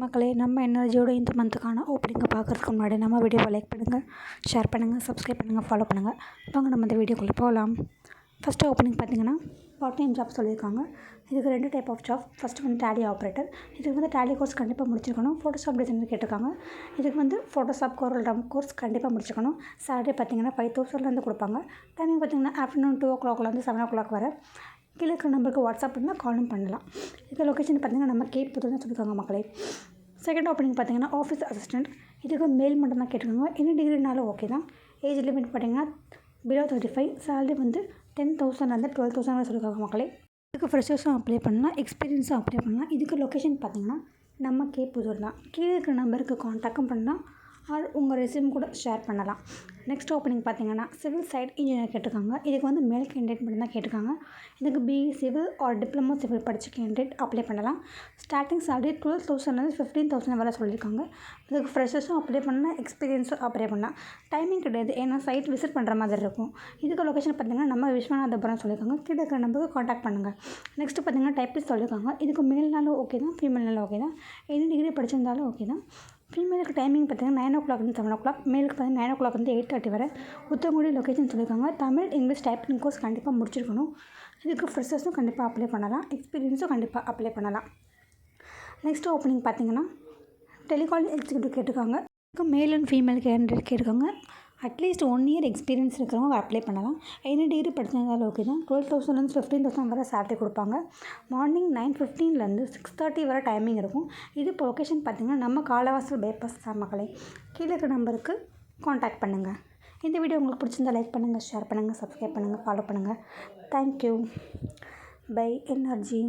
மக்களே நம்ம எனர்ஜியோட இந்த மந்த்துக்கான ஓப்பனிங்கை பார்க்குறதுக்கு முன்னாடி நம்ம வீடியோவை லைக் பண்ணுங்கள் ஷேர் பண்ணுங்கள் சப்ஸ்கிரைப் பண்ணுங்கள் ஃபாலோ பண்ணுங்கள் வாங்க நம்ம இந்த வீடியோக்குள்ளே போகலாம். ஃபஸ்ட்டு ஓப்பனிங் பார்த்தீங்கன்னா பார்ட் டைம் ஜாப் சொல்லியிருக்காங்க. இதுக்கு ரெண்டு டைப் ஆஃப் ஜாப் ஃபஸ்ட்டு வந்து டேலி ஆப்ரேட்டர் இதுக்கு வந்து டேலி கோர்ஸ் கண்டிப்பாக முடிச்சிருக்கணும். ஃபோட்டோஷாப் டிசைனர் கேட்டிருக்காங்க. இதுக்கு வந்து ஃபோட்டோஷாப் கோரல் டம் கோர்ஸ் கண்டிப்பாக முடிச்சிருக்கணும். சேலரி பார்த்தீங்கன்னா ஃபைவ் தௌசண்ட்லேருந்து கொடுப்பாங்க. டைமிங் பார்த்தீங்கன்னா ஆஃப்டர்நூன் டூ ஓ கிளாக்லேருந்து செவன் ஓ கிளாக் வரை. கீழே இருக்கிற நம்பருக்கு வாட்ஸ்அப் பண்ணால் காலும் பண்ணலாம். இந்த லொக்கேஷன் பார்த்தீங்கன்னா நம்ம கேட் புது தான் சொல்லியிருக்காங்க மக்களே. செகண்ட் ஓப்பனிங் பார்த்தீங்கன்னா ஆஃபீஸ் அசிஸ்டன்ட் இதுக்கு மேல் மட்டும் தான் கேட்டிருக்காங்க. என்ன டிகிரினாலும் ஓகே தான். ஏஜ் லிமிட் பார்த்தீங்கன்னா பிலோ தேர்ட்டி ஃபைவ் சேலரி வந்து டென் தௌசண்ட்லேருந்து டுவெல் தௌசண்ட் வரை சொல்லியிருக்காங்க மக்களே. இதுக்கு ஃப்ரெஷர்ஸும் அப்ளை பண்ணலாம். எக்ஸ்பீரியன்ஸும் அப்ளை பண்ணலாம். இதுக்கு லொக்கேஷன் பார்த்தீங்கன்னா நம்ம கே புதூர் தான். கீழே இருக்கிற நம்பருக்கு காண்டாக்டும் பண்ணால் ஆர் உங்கள் ரெசியூம் கூட ஷேர் பண்ணலாம். நெக்ஸ்ட் ஓப்பனிங் பார்த்தீங்கன்னா சிவில் சைட் இன்ஜினியர் கேட்டிருக்காங்க. இதுக்கு வந்து மேல் கேண்டிடேட் மட்டும் தான் கேட்டிருக்காங்க. இதுக்கு BE civil or diploma civil படித்த கேண்டிடேட் அப்ளை பண்ணலாம். ஸ்டார்டிங் சேலரி டுவெல் தௌசண்ட்லேருந்து ஃபிஃப்டீன் தௌசண்ட் வரை சொல்லியிருக்காங்க. இதுக்கு ஃப்ரெஷர்ஸும் அப்ளை பண்ணால் எக்ஸ்பீரியன்ஸும் அப்ளை பண்ணலாம். டைமிங் கிடையாது ஏன்னா சைட் விசிட் பண்ணுற மாதிரி இருக்கும். இதுக்கு லொக்கேஷன் பார்த்தீங்கன்னா நம்ம விஸ்வநாதபுரம் சொல்லியிருக்காங்க. கீழே இருக்கிற நம்பருக்கு காண்டாக்ட் பண்ணுங்கள் நெக்ஸ்ட்டு பார்த்தீங்கன்னா டைப்பிஸ்ட் சொல்லியிருக்காங்க. இதுக்கு மேல்னாலும் ஓகே தான் ஃபீமேல்னாலும் ஓகே தான். எனி டிகிரி படிச்சிருந்தாலும் ஓகே தான். ஃபீமேலுக்கு டைமிங் பார்த்தீங்கன்னா நைன் ஓ கிளாக்லேருந்து செவன் ஓ கிளாக் மேலுக்கு பார்த்தீங்கன்னா நைன் ஓ கிளாக்லேருந்து எயிட் தேர்ட்டி வரை. உத்தரங்குடி லொக்கேஷன் சொல்லியிருக்காங்க. தமிழ் இங்கிலீஷ் டைப்பிங் கோர்ஸ் கண்டிப்பாக முடிச்சிருக்கணும். இதுக்கு ஃப்ரெஷர்ஸும் கண்டிப்பாக அப்ளை பண்ணலாம். எக்ஸ்பீரியன்ஸும் கண்டிப்பாக அப்ளை பண்ணலாம். நெக்ஸ்ட் ஓப்பனிங் பார்த்தீங்கன்னா டெலிகாலிங் எக்ஸிக்யூட்டிவ் கேட்டிருக்காங்க. மேல் அண்ட் ஃபீமேல் கேண்டிடேட் கேட்டிருக்காங்க. At least one year experience இருக்கிறவங்க அப்ளை பண்ணலாம். என்ன டிகிரி படிச்சிருந்தாலும் ஓகே தான். டுவெல் தௌசண்ட்லேருந்து ஃபிஃப்டீன் தௌசண்ட் வரை சேலரி கொடுப்பாங்க. மார்னிங் நைன் ஃபிஃப்டீன்லேருந்து சிக்ஸ் தேர்ட்டி வரை டைமிங் இருக்கும். இது இப்போ லொக்கேஷன் பார்த்திங்கன்னா நம்ம காலவாசல் பைபாஸ் மக்களே கீழே இருக்கிற நம்பருக்கு காண்டாக்ட் பண்ணுங்கள் இந்த வீடியோ உங்களுக்கு பிடிச்சிருந்தா லைக் பண்ணுங்கள் ஷேர் பண்ணுங்கள் சப்ஸ்கிரைப் பண்ணுங்கள் ஃபாலோ பண்ணுங்கள் தேங்க்யூ பை எனர்ஜி